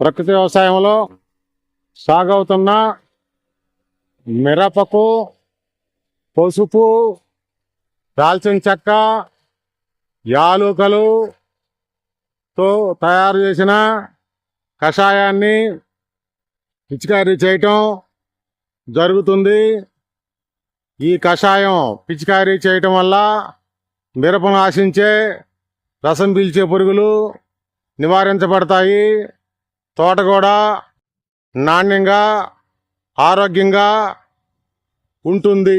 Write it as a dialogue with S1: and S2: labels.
S1: ప్రకృతి వ్యవసాయంలో సాగవుతున్న మిరపకు పసుపు దాల్చిన చెక్క యాలుకలుతో తయారు చేసిన కషాయాన్ని పిచికారీ చేయటం జరుగుతుంది. ఈ కషాయం పిచికారీ చేయటం వల్ల మిరపను ఆశించే రసం పీల్చే పురుగులు నివారించబడతాయి. తోట కూడా నాణ్యంగా ఆరోగ్యంగా ఉంటుంది.